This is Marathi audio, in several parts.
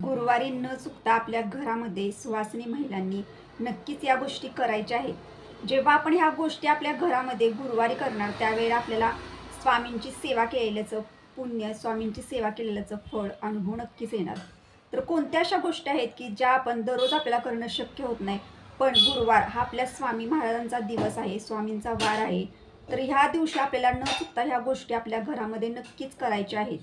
गुरुवारी न चुकता आपल्या घरामध्ये सुवासिनी महिलांनी नक्कीच या गोष्टी करायच्या आहेत. जेव्हा आपण ह्या गोष्टी आपल्या घरामध्ये गुरुवारी करणार त्यावेळेला आपल्याला स्वामींची सेवा केलेल्याचं पुण्य स्वामींची सेवा केलेल्याचं फळ अनुभव नक्कीच येणार. तर कोणत्या अशा गोष्टी आहेत की ज्या आपण दररोज आपल्याला करणं शक्य होत नाही पण गुरुवार हा आपल्या स्वामी महाराजांचा दिवस आहे स्वामींचा वार आहे तर ह्या दिवशी आपल्याला न चुकता ह्या गोष्टी आपल्या घरामध्ये नक्कीच करायच्या आहेत.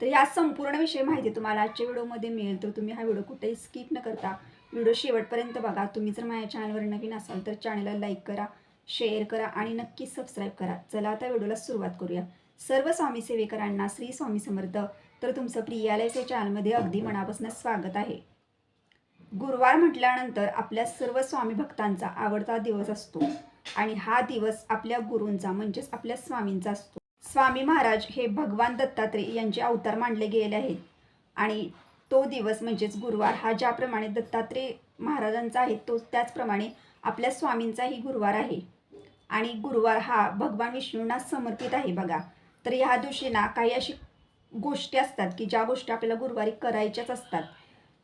तर या संपूर्ण विषय माहिती तुम्हाला आजच्या व्हिडिओमध्ये मिळेल. तर तुम्ही हा व्हिडिओ कुठेही स्किप न करता व्हिडिओ शेवटपर्यंत बघा. तुम्ही जर माझ्या चॅनलवर नवीन असाल तर चॅनलला लाईक करा शेअर करा आणि नक्की सबस्क्राईब करा. चला आता व्हिडिओला सुरुवात करूया. सर्व स्वामी सेवेकरांना श्री स्वामी समर्थ. तर तुमचं प्रियालयच्या चॅनलमध्ये अगदी मनापासून स्वागत आहे. गुरुवार म्हटल्यानंतर आपल्या सर्व स्वामी भक्तांचा आवडता दिवस असतो. आणि हा दिवस आपल्या गुरूंचा म्हणजेच आपल्या स्वामींचा असतो. स्वामी महाराज हे भगवान दत्तात्रय यांचे अवतार मानले गेले आहेत. आणि तो दिवस म्हणजेच गुरुवार हा ज्याप्रमाणे दत्तात्रय महाराजांचा आहे तो त्याचप्रमाणे आपल्या स्वामींचाही गुरुवार आहे. आणि गुरुवार हा भगवान विष्णूंना समर्पित आहे बघा. तर ह्या दिवशी ना काही अशी गोष्टी असतात की ज्या गोष्टी आपल्याला गुरुवारी करायच्याच असतात.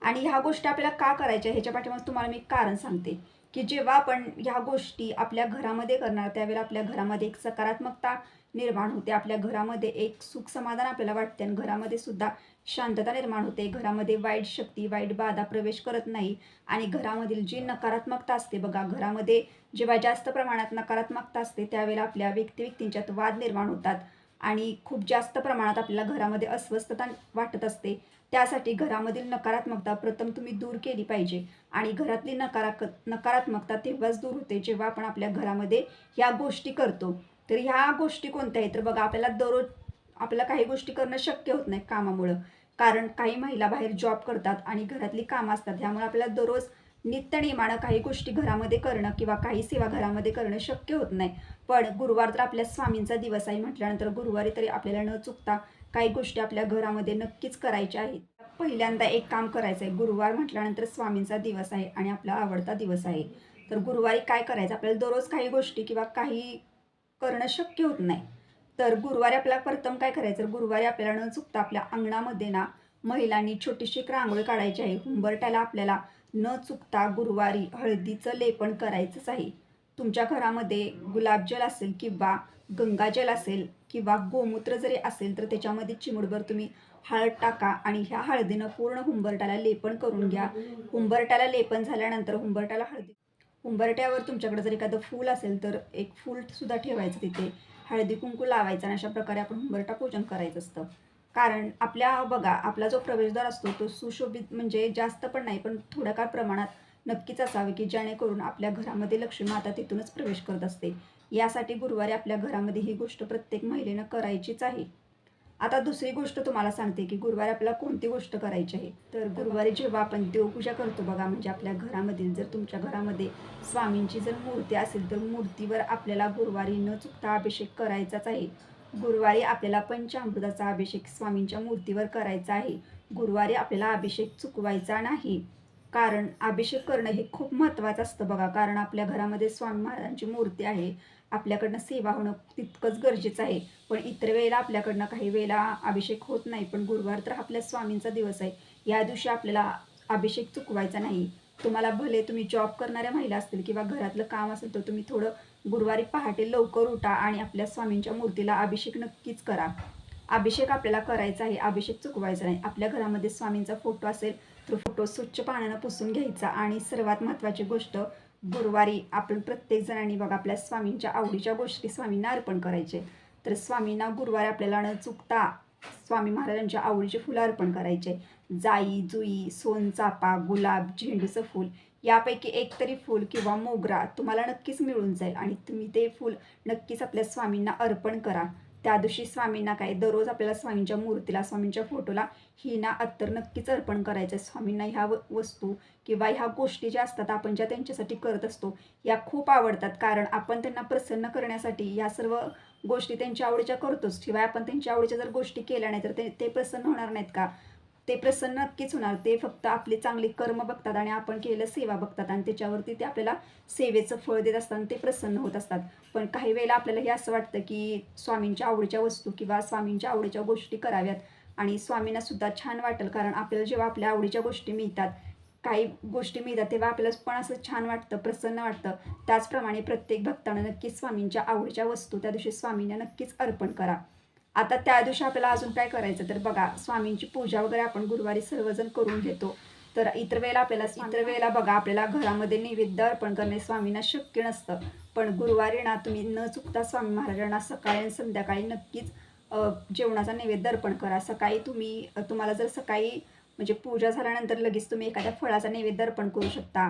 आणि ह्या गोष्टी आपल्याला का करायच्या ह्याच्या पाठीमागे तुम्हाला मी कारण सांगते. की जेव्हा आपण ह्या गोष्टी आपल्या घरामध्ये करणार त्यावेळेला आपल्या घरामध्ये एक सकारात्मकता निर्माण होते. आपल्या घरामध्ये एक सुख समाधान आपल्याला वाटते आणि घरामध्ये सुद्धा शांतता निर्माण होते. घरामध्ये वाईट शक्ती वाईट बाधा प्रवेश करत नाही आणि घरामधील जी नकारात्मकता असते बघा घरामध्ये जेव्हा जास्त प्रमाणात नकारात्मकता असते त्यावेळेला आपल्या व्यक्ती व्यक्तींच्यात वाद निर्माण होतात. आणि खूप जास्त प्रमाणात आपल्याला घरामध्ये अस्वस्थता वाटत असते त्यासाठी घरामधील नकारात्मकता प्रथम तुम्ही दूर केली पाहिजे. आणि घरातली नकाराक नकारात्मकता तेव्हाच दूर होते जेव्हा आपण आपल्या घरामध्ये ह्या गोष्टी करतो. तर ह्या गोष्टी कोणत्या आहेत? तर बघा आपल्याला दररोज आपल्याला काही गोष्टी करणं शक्य होत नाही कामामुळं. कारण काही महिला बाहेर जॉब करतात आणि घरातली कामं असतात. ह्यामुळे आपल्याला दररोज नित्यनियमानं काही गोष्टी घरामध्ये करणं किंवा काही सेवा घरामध्ये करणं शक्य होत नाही. पण गुरुवार तर आपल्या स्वामींचा दिवस आहे म्हटल्यानंतर गुरुवारी तरी आपल्याला न चुकता काही गोष्टी आपल्या घरामध्ये नक्कीच करायच्या आहेत. पहिल्यांदा एक काम करायचं आहे गुरुवार म्हटल्यानंतर स्वामींचा दिवस आहे आणि आपला आवडता दिवस आहे. तर गुरुवारी काय करायचं? आपल्याला दररोज काही गोष्टी किंवा काही करणं शक्य होत नाही. तर गुरुवारी आपल्याला प्रथम काय करायचं? तर गुरुवारी आपल्याला न चुकता आपल्या अंगणामध्ये ना महिलांनी छोटीशी एक रांगोळी काढायची आहे. हुंबरट्याला आपल्याला न चुकता गुरुवारी हळदीचं लेपन करायचंच आहे. तुमच्या घरामध्ये गुलाबजल असेल किंवा गंगाजल असेल किंवा गोमूत्र जरी असेल तर त्याच्यामध्ये चिमुडभर तुम्ही हळद टाका आणि ह्या हळदीनं पूर्ण हुंबरट्याला लेपन करून घ्या. हुंबरट्याला लेपन झाल्यानंतर हुंबरट्याला हळदी हुंबरट्यावर तुमच्याकडे जर एखादं फूल असेल तर एक फूल सुद्धा ठेवायचं तिथे. हळदी कुंकू लावायचं आणि अशा प्रकारे आपण हुंबरटा पूजन करायचं असतं. कारण आपल्या बघा आपला जो प्रवेशद्वार असतो तो सुशोभित म्हणजे जास्त पण नाही पण थोड्याफार प्रमाणात नक्कीच असावे की जेणेकरून आपल्या घरामध्ये लक्ष्मी माता तिथूनच प्रवेश करत असते. यासाठी गुरुवारी आपल्या घरामध्ये ही गोष्ट प्रत्येक महिलेनं करायचीच आहे. आता दुसरी गोष्ट तुम्हाला सांगते की गुरुवारी आपल्याला कोणती गोष्ट करायची आहे? तर गुरुवारी जेव्हा आपण देवपूजा करतो बघा म्हणजे आपल्या घरामधील जर तुमच्या घरामध्ये स्वामींची जर मूर्ती असेल तर मूर्तीवर आपल्याला गुरुवारी न चुकता अभिषेक करायचाच आहे. गुरुवारी आपल्याला पंचामृताचा अभिषेक स्वामींच्या मूर्तीवर करायचा आहे. गुरुवारी आपल्याला अभिषेक चुकवायचा नाही. कारण अभिषेक करणं हे खूप महत्त्वाचं असतं बघा. कारण आपल्या घरामध्ये स्वामी महाराजांची मूर्ती आहे. आपल्याकडनं सेवा होणं तितकंच गरजेचं आहे. पण इतर वेळेला आपल्याकडनं काही वेळेला अभिषेक होत नाही. पण गुरुवार तर आपल्या स्वामींचा दिवस आहे. या दिवशी आपल्याला अभिषेक चुकवायचा नाही. तुम्हाला भले तुम्ही जॉब करणाऱ्या महिला असतील किंवा घरातलं काम असेल तर तुम्ही थोडं गुरुवारी पहाटे लवकर उठा आणि आपल्या स्वामींच्या मूर्तीला अभिषेक नक्कीच करा. अभिषेक आपल्याला करायचा आहे. अभिषेक चुकवायचा नाही. आपल्या घरामध्ये स्वामींचा फोटो असेल तर फोटो स्वच्छ पाण्यानं पुसून घ्यायचा आणि सर्वात महत्त्वाची गोष्ट गुरुवारी आपण प्रत्येक जणांनी बघा आपल्या स्वामींच्या आवडीच्या गोष्टी स्वामींना अर्पण करायचे. तर स्वामींना गुरुवारी आपल्याला न चुकता स्वामी महाराजांच्या आवडीचे फुलं अर्पण करायचे. जाई जुई सोनचापा गुलाब झेंडूचं फूल यापैकी एक तरी फूल किंवा मोगरा तुम्हाला नक्कीच मिळून जाईल. आणि तुम्ही ते फूल नक्कीच आपल्या स्वामींना अर्पण करा. त्या दिवशी स्वामींना काय दररोज आपल्याला स्वामींच्या मूर्तीला स्वामींच्या फोटोला ही ना अत्तर नक्कीच अर्पण करायचं आहे. स्वामींना ह्या व- वस्तू किंवा ह्या गोष्टी ज्या असतात आपण ज्या त्यांच्यासाठी करत असतो या खूप आवडतात. कारण आपण त्यांना प्रसन्न करण्यासाठी या सर्व गोष्टी त्यांच्या आवडीच्या करतोच. शिवाय आपण त्यांच्या आवडीच्या जर गोष्टी केल्या नाही तर ते ते प्रसन्न होणार नाहीत का? ते प्रसन्न नक्कीच होणार. ते फक्त आपले चांगले कर्म बघतात आणि आपण केलेलं सेवा बघतात आणि त्याच्यावरती ते आपल्याला सेवेचं फळ देत असतात आणि ते प्रसन्न होत असतात. पण काही वेळेला आपल्याला हे असं वाटतं की स्वामींच्या आवडीच्या वस्तू किंवा स्वामींच्या आवडीच्या गोष्टी कराव्यात आणि स्वामींना सुद्धा छान वाटेल. कारण आपल्याला जेव्हा आपल्या आवडीच्या गोष्टी मिळतात काही गोष्टी मिळतात तेव्हा आपल्याला पण असं छान वाटतं प्रसन्न वाटतं. त्याचप्रमाणे प्रत्येक भक्तानं नक्कीच स्वामींच्या आवडीच्या वस्तू त्या दिवशी स्वामींना नक्कीच अर्पण करा. आता त्या दिवशी आपल्याला अजून काय करायचं? तर बघा स्वामींची पूजा वगैरे आपण गुरुवारी सर्वजण करून घेतो. तर इतर वेळेला आपल्याला इतर वेळेला बघा आपल्याला घरामध्ये नैवेद्य अर्पण करणे स्वामींना शक्य नसतं. पण गुरुवारी ना तुम्ही न चुकता स्वामी महाराजांना सकाळी आणि संध्याकाळी नक्कीच जेवणाचा नैवेद्य अर्पण करा. सकाळी तुम्ही तुम्हाला जर सकाळी म्हणजे पूजा झाल्यानंतर लगेच तुम्ही एखाद्या फळाचा नैवेद्य अर्पण करू शकता.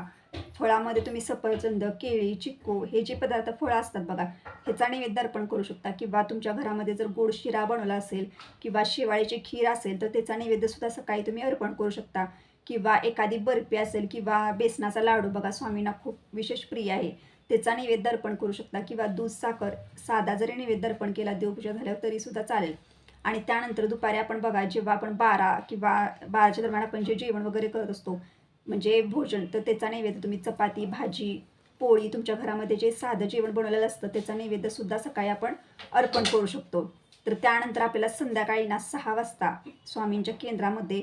फळामध्ये तुम्ही सफरचंद केळी चिक्कू हे जे पदार्थ फळं असतात बघा ह्याचा नैवेद्य अर्पण करू शकता. किंवा तुमच्या घरामध्ये जर गोड शिरा बनवला असेल किंवा शिवाळीची खीर असेल तर त्याचा नैवेद्यसुद्धा सकाळी तुम्ही अर्पण करू शकता. किंवा एखादी बर्फी असेल किंवा बेसनाचा लाडू बघा स्वामींना खूप विशेष प्रिय आहे. त्याचा नैवेद्य अर्पण करू शकता किंवा दूध साखर साधा जरी नैवेद्य अर्पण केला देवपूजा झाल्यावर तरीसुद्धा चालेल. आणि त्यानंतर दुपारी आपण बघा जेव्हा आपण बारा किंवा बाराच्या दरम्यान आपण जे जेवण वगैरे करत असतो म्हणजे भोजन तर त्याचा नैवेद्य तुम्ही चपाती भाजी पोळी तुमच्या घरामध्ये जे साधं जेवण बनवलेलं असतं त्याचा नैवेद्यसुद्धा सकाळी आपण अर्पण करू शकतो. तर त्यानंतर आपल्याला संध्याकाळी ना सहा वाजता स्वामींच्या केंद्रामध्ये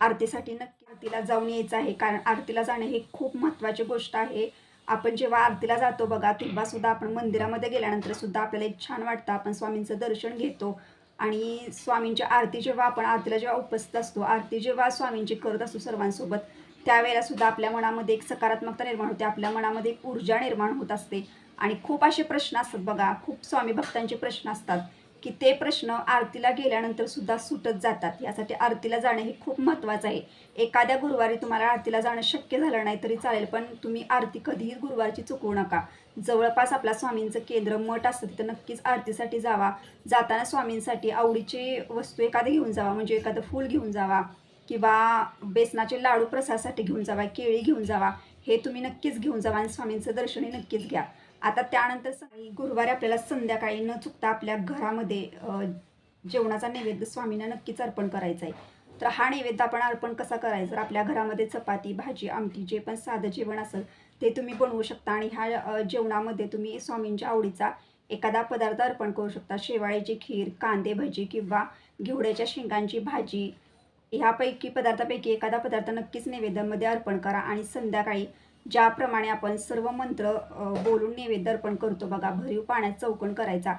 आरतीसाठी नक्की आरतीला जाऊन यायचं आहे. कारण आरतीला जाणे हे खूप महत्त्वाची गोष्ट आहे. आपण जेव्हा आरतीला जातो बघा तेव्हा सुद्धा आपण मंदिरामध्ये गेल्यानंतर सुद्धा आपल्याला एक छान वाटतं. आपण स्वामींचं दर्शन घेतो आणि स्वामींच्या आरती जेव्हा आपण आरतीला जेव्हा उपस्थित असतो आरती जेव्हा स्वामींची करत असतो सर्वांसोबत त्यावेळेला सुद्धा आपल्या मनामध्ये एक सकारात्मकता निर्माण होते. आपल्या मनामध्ये एक ऊर्जा निर्माण होत असते. आणि खूप असे प्रश्न असतात बघा. खूप स्वामी भक्तांचे प्रश्न असतात की ते प्रश्न आरतीला गेल्यानंतर सुद्धा सुटत जातात. यासाठी आरतीला जाणं हे खूप महत्त्वाचं आहे. एखाद्या गुरुवारी तुम्हाला आरतीला जाणं शक्य झालं नाही तरी चालेल पण तुम्ही आरती कधीही गुरुवारची चुकवू नका. जवळपास आपला स्वामींचं केंद्र मठ असतं तिथं नक्कीच आरतीसाठी जावा. जाताना स्वामींसाठी आवडीची वस्तू एखादी घेऊन जावा. म्हणजे एखादं फूल घेऊन जावा. किंवा बेसनाचे लाडू प्रसादासाठी घेऊन जावा केळी घेऊन जावा हे तुम्ही नक्कीच घेऊन जावा आणि स्वामींचं दर्शनही नक्कीच घ्या. आता त्यानंतर गुरुवारी आपल्याला संध्याकाळी न चुकता आपल्या घरामध्ये जेवणाचा नैवेद्य स्वामींना नक्कीच अर्पण करायचा आहे. तर हा नैवेद्य आपण अर्पण कसा करायचा? तर आपल्या घरामध्ये चपाती भाजी आमटी जे पण साधं जेवण असेल ते तुम्ही बनवू शकता आणि ह्या जेवणामध्ये तुम्ही स्वामींच्या आवडीचा एखादा पदार्थ अर्पण करू शकता. शेवाळ्याची खीर कांदे भजी किंवा घेवड्याच्या शेंगांची भाजी ह्यापैकी पदार्थापैकी एखादा पदार्थ नक्कीच नैवेद्यामध्ये अर्पण करा आणि संध्याकाळी ज्याप्रमाणे आपण सर्व मंत्र बोलून नैवेद्य अर्पण करतो बघा भरीव पाण्यात चौकण करायचा.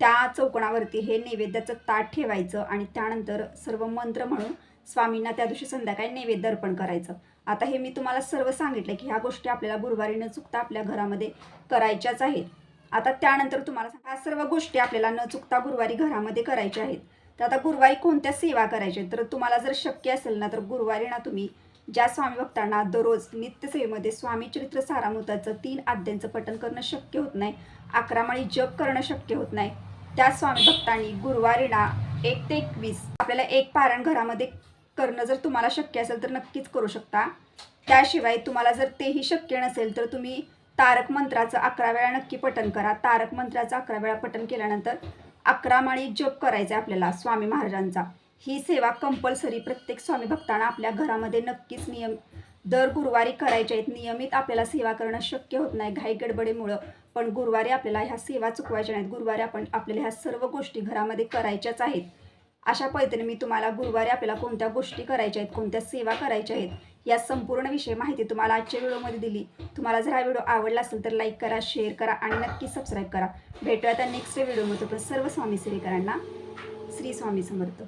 त्या चौकणावरती हे नैवेद्याचं ताट ठेवायचं आणि त्यानंतर सर्व मंत्र म्हणून स्वामींना त्या दिवशी संध्याकाळी नैवेद्य अर्पण करायचं. आता हे मी तुम्हाला सर्व सांगितलं की ह्या गोष्टी आपल्याला गुरुवारी न चुकता आपल्या घरामध्ये करायच्याच आहेत. आता त्यानंतर तुम्हाला ह्या सर्व गोष्टी आपल्याला न चुकता गुरुवारी घरामध्ये करायच्या आहेत. तर आता गुरुवारी कोणत्या सेवा करायच्या आहेत? तर तुम्हाला जर शक्य असेल ना तर गुरुवारी ना तुम्ही ज्या स्वामी भक्तांना दररोज नित्यसेवेमध्ये स्वामी चरित्र सारामृताचं तीन आद्यांचं पठण करणं शक्य होत नाही अकरा माळी जप करणं शक्य होत नाही त्या स्वामी भक्तांनी गुरुवारी ना एक ते एकवीस आपल्याला एक पारण घरामध्ये करणं जर तुम्हाला शक्य असेल तर नक्कीच करू शकता त्याशिवाय तुम्हाला जर तेही शक्य नसेल तर तुम्ही तारक मंत्राचं अकरा वेळा नक्की पठण करा तारक मंत्राचं अकरा वेळा पठण केल्यानंतर अकरा माळी जप करायचा आहे आपल्याला स्वामी महाराजांचा. ही सेवा कंपल्सरी प्रत्येक स्वामी भक्तांना आपल्या घरामध्ये नक्कीच नियम दर गुरुवारी करायच्या आहेत. नियमित आपल्याला सेवा करणं शक्य होत नाही. घाई गडबडीमुळं पण गुरुवारी आपल्याला ह्या सेवा चुकवायच्या नाहीत. गुरुवारी आपण आपल्याला ह्या सर्व गोष्टी घरामध्ये करायच्याच आहेत. अशा पद्धतीने मी तुम्हाला गुरुवारी आपल्याला कोणत्या गोष्टी करायच्या आहेत कोणत्या सेवा करायच्या आहेत या संपूर्ण विषय माहिती तुम्हाला आजच्या व्हिडिओमध्ये दिली. तुम्हाला जर हा व्हिडिओ आवडला असेल तर लाईक करा शेअर करा आणि नक्की सबस्क्राईब करा. भेटूया आता नेक्स्ट व्हिडिओमध्ये. पण सर्व स्वामी सेवेकरांना श्री स्वामी समर्थ.